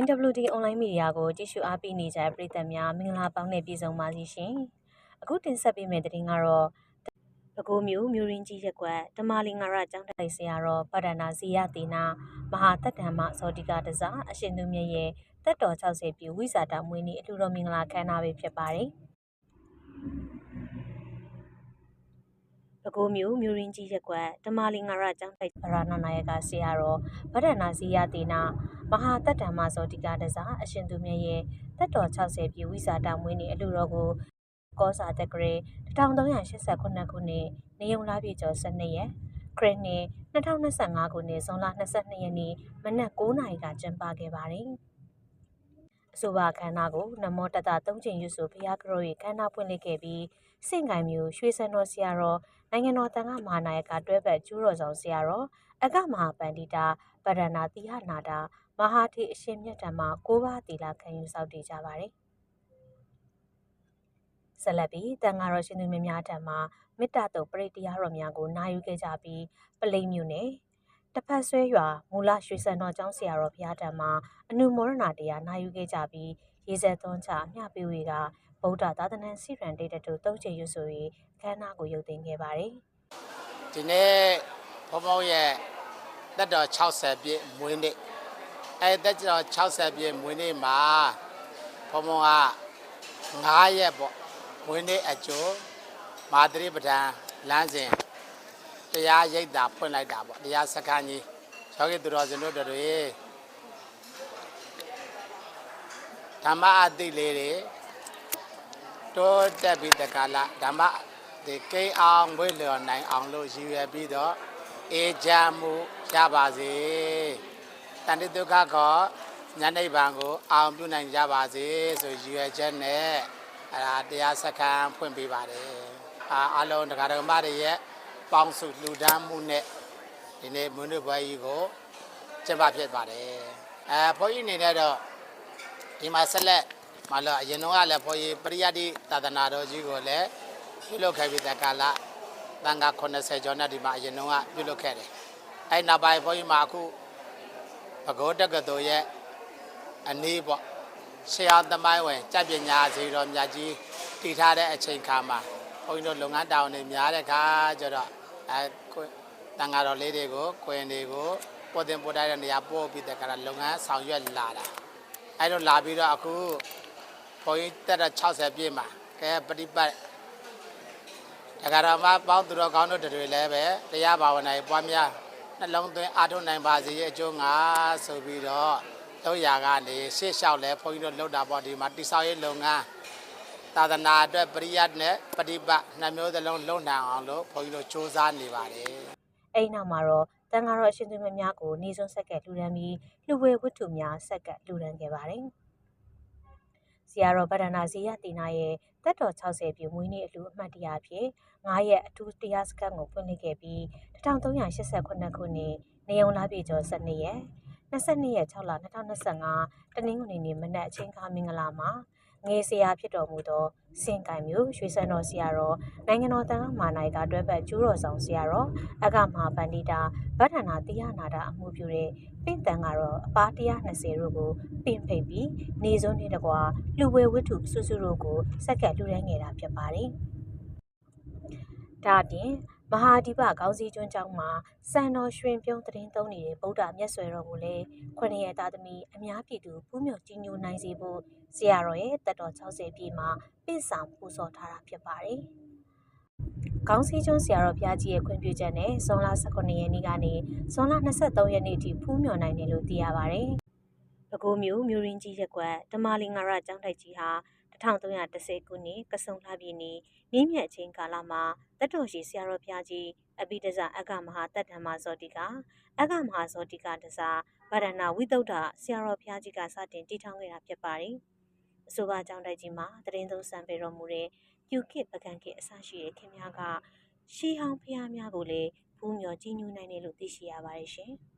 YWD online media ကိုကြည့်ရှုအားပေးနေကြတဲ့ပရိသတ်များမင်္ဂလာပေါင်းနဲ့ပြည့်စုံပါစေရှင်။အခုတင်ဆက်ပေးမယ့်သတင်းကတော့ပဲခူးမြို့မြို့ရင်းကြီးရက်ကွက်ဓမ္မလင်္ကာရကျောင်းထိုင်ဆရာတော်ဗဒနာဇီယတေနာမဟာတတ္တမဇောတိကတစားအရှင်သူမြတ်ရဲ့တက်တော်60ပြည့်ဝိဇာတာမွေးနေ့အလှူတော်မင်္ဂလာခမ်းနားပဲဖြစ်ပါတယ်။ ပဲခူးမြို့မြို့ရင်းကြီးရက်ကွက်ဓမ္မလင်္ကာရကျောင်းထိုင်ဗရဏနာယကဆရာတော်ဗဒနာဇီယတေနာမဟာတတ္တမဇောတိကတစားအရှင်သူမြတ်ရဲ့တက်တော်60ပြည့်ဝိဇာတာမွေးနေ့အလှူတော်ကိုကောစာတက်ကရေ1389ခုနှစ်နေုံလာပြည်ကျော်12ရက်ခရစ်နှစ်2025ခုနှစ်ဇွန်လ22ရက်နေ့မနက်9:00နာရီကကျင်းပခဲ့ပါတယ်။အဆိုပါခန္ဓာကိုနမောတတသုံးချိန်ရွတ်ဆိုဘုရားကတော်၏ခန္ဓာဖွင့်လှစ်ခဲ့ပြီး စင့်ကံမျိုးရွှေစံတော်ဆရာတော်နိုင်ငံတော်တန်ခါမဟာနာယကတွဲဘက်ကျူးတော်ဆောင်ဆရာတော်အကမဟာပန္တိတာဗဒနာတိဟနာတာမဟာထေအရှင်မြတ်ဓမ္မ၉ပါးသီလခံယူဆောက်တည်ကြပါတယ်။ဆက်လက်ပြီးတန်ဃာတော်ရှင်သူမြတ်များထံမှမေတ္တာတုတ်ပရိတရားတော်များကိုနာယူခဲ့ကြပြီးပလိမ့်မြို့နယ်တစ်ဖက်ဆွဲရွာမူလရွှေစံတော်ကျောင်းဆရာတော်ဘုရားထံမှအနုမောဒနာတရားနာယူခဲ့ကြပြီးရေစက်သွန်းချအမျှပေးဝေက ဗုဒ္ဓသာသနာစီရန်ဒေတတုသုံးချေရွဆို၍ခန္ဓာကိုရုပ်သိမ်းခဲ့ပါတယ်။ဒီနေ့ဘုံဘုံရဲ့တက်တော်60ပြည့်မွေးနေ့အဲတက်တော်60ပြည့်မွေးနေ့မှာဘုံဘုံက9ရက်ပေါ့မွေးနေ့အကျိုးမာသရိပဒံလမ်းစဉ်တရားရိပ်တာဖွင့်လိုက်တာပေါ့တရားစခန်းကြီးယောဂီသူတော်စင်တို့တွေဓမ္မအသိလေးတွေ တိုးတက်ပြီးတက္ကလာဓမ္မဒီကိန်းအောင်ဝိလျော်နိုင်အောင်လို့ရည်ရွယ်ပြီးတော့အေးချမ်းမှုရပါစေတန်တိဒုက္ခကောဉာဏ်နိဗ္ဗာန်ကိုအောင်ပြုနိုင်ကြပါစေဆိုရည်ရွယ်ချက်နဲ့အဲဒါတရားစခန်းဖွင့်ပေးပါတယ်အာအလုံးတရားဓမ္မတွေရဲ့ပေါင်းစုလူဒန်းမှုနဲ့ဒီနေ့မွေးနေ့ပွဲကြီးကိုကျင်းပဖြစ်ပါတယ်အဲဘုန်းကြီးအနေနဲ့တော့ဒီမှာဆက်လက် မလို့အရင်တော့ကလည်းဘုန်းကြီးပရိယတ်တိသာသနာတော်ကြီးကိုလည်းပြုလုပ်ခဲ့ပြီးတဲ့ကာလတန်ခါ80ကျော်နဲ့ဒီမှာအရင်တုန်းကပြုလုပ်ခဲ့တယ်။အဲနောက်ပိုင်းဘုန်းကြီးမှာအခုဘဂောတက္ကသိုလ်ရဲ့အနည်းပေါ့ဆရာသမိုင်းဝင်ကြက်ပညာစီတော်မြတ်ကြီးတည်ထားတဲ့အချိန်ခါမှာဘုန်းကြီးတို့လုပ်ငန်းတောင်းနေများတဲ့ခါကျတော့အဲတန်ခါတော်လေးတွေကိုကွင်တွေကိုပေါ်တင်ပေါ်တိုင်းတဲ့နေရာပို့ပြီးတဲ့ကာလလုပ်ငန်းဆောင်ရွက်လာတာအဲတော့လာပြီးတော့အခု ဘုန်းကြီးတက်တော့60ပြည့်မှာကဲပฏิပတ် တက္ကရာမပေါင်းသူတော်ကောင်းတို့တွေလည်းပဲတရားဘာဝနာရေးပွားများနှလုံးသွင်းအားထုတ်နိုင်ပါစေရဲ့အကျိုးငါဆိုပြီးတော့တော့ရာကနေရှေ့လျှောက်လဲဘုန်းကြီးတို့လှုပ်တာပေါ့ဒီမှာတိဆောက်ရေးလုပ်ငန်းသာသနာအတွက်ပရိယတ်နဲ့ပฏิပတ်နှမျိုးသလုံးလုံနိုင်အောင်လို့ဘုန်းကြီးတို့စ조사နေပါတယ် အဲ့ဒီနောက်မှာတော့တန်ဃာတော်အရှင်သူမြတ်များကိုနေဆုံးဆက်ကလှူဒန်းပြီးလှူဝဲဝတ္ထုများဆက်ကလှူဒန်းခဲ့ပါတယ်။ ဆရာတော်ဗဒနာဇီယတေနာရဲ့တက်တော်60ပြည့်မွေးနေ့အလှူအမှတ်တရအဖြစ်9ရက်အထူးတရားစခန်းကိုဖွင့်လှစ်ခဲ့ပြီး1389ခုနှစ်နေုံလာပြည်ကျော်12ရက်22ရက်6လ2025တနင်္ဂနွေနေ့မနက်အချိန်ခါမင်္ဂလာမှာ ငယ်ဆရာဖြစ်တော်မူသောစင်ကိုင်မျိုးရွှေစံတော်ဆရာတော်နိုင်ငံတော်တန်ခါမာနိုင်ကတွဲဘက်ကျူးတော်ဆောင်ဆရာတော်အကမဟာပန္တိတာဗဒ္ဒနာတိယနာတာအမှုပြုတဲ့ပင့်တန်ကတော့အပါ120တို့ကိုပင့်ဖိတ်ပြီးနေစွန်းနေတကွာလူဝဲဝတ္ထုစုစုတို့ကိုစက်ကပ်လူဒန်းခဲ့တာဖြစ်ပါတယ်။ဒါအပြင် မဟာဒီပကောင်းစီကျွန်းကျောင်းမှာစံတော်ရွှင်ပြုံးတရင်သုံးနေတဲ့ဗုဒ္ဓမြတ်ဆွေတော်ကိုလည်းခွင့်ရသားသမီးအများပြည်သူပူးမြော်ကြီးညိုနိုင်စေဖို့ဆရာတော်ရဲ့တက်တော်60ပြည့်မှာပင့်ဆောင်ပူဇော်ထားတာဖြစ်ပါတယ်။ကောင်းစီကျွန်းဆရာတော်ဘုရားကြီးရဲ့ခွင့်ပြုချက်နဲ့ဇွန်လ18ရက်နေ့ကနေဇွန်လ23ရက်နေ့ထိဖူးမြော်နိုင်တယ်လို့သိရပါတယ်။ပဲခူးမြို့မြို့ရင်းကြီးရက်ကွက်ဓမ္မလင်္ကာရကျောင်းတိုက်ကြီးဟာ 1310ခုနှစ်ကဆုံလှပြည်နေမြင်းမြတ်ချင်းကာလမှာတတော်ရှိဆရာတော်ဘုရားကြီးအပိဒဇအကမဟာတတ္တမဇောတိကအကမဟာဇောတိကတစားဗရဏဝိတုဒ္ဓဆရာတော်ဘုရားကြီးကစတင်တည်ထောင်ခဲ့တာဖြစ်ပါတယ်။အဆိုပါကျောင်းတိုက်ကြီးမှာတရင်သုံးဆံပေတော်မူတဲ့ကျူကစ်ပကံကစ်အစရှိတဲ့ခင်များကရှီဟောင်းဖျားများကိုလည်းဖူးမြော်ကြီးညူးနိုင်တယ်လို့သိရှိရပါတယ်ရှင်။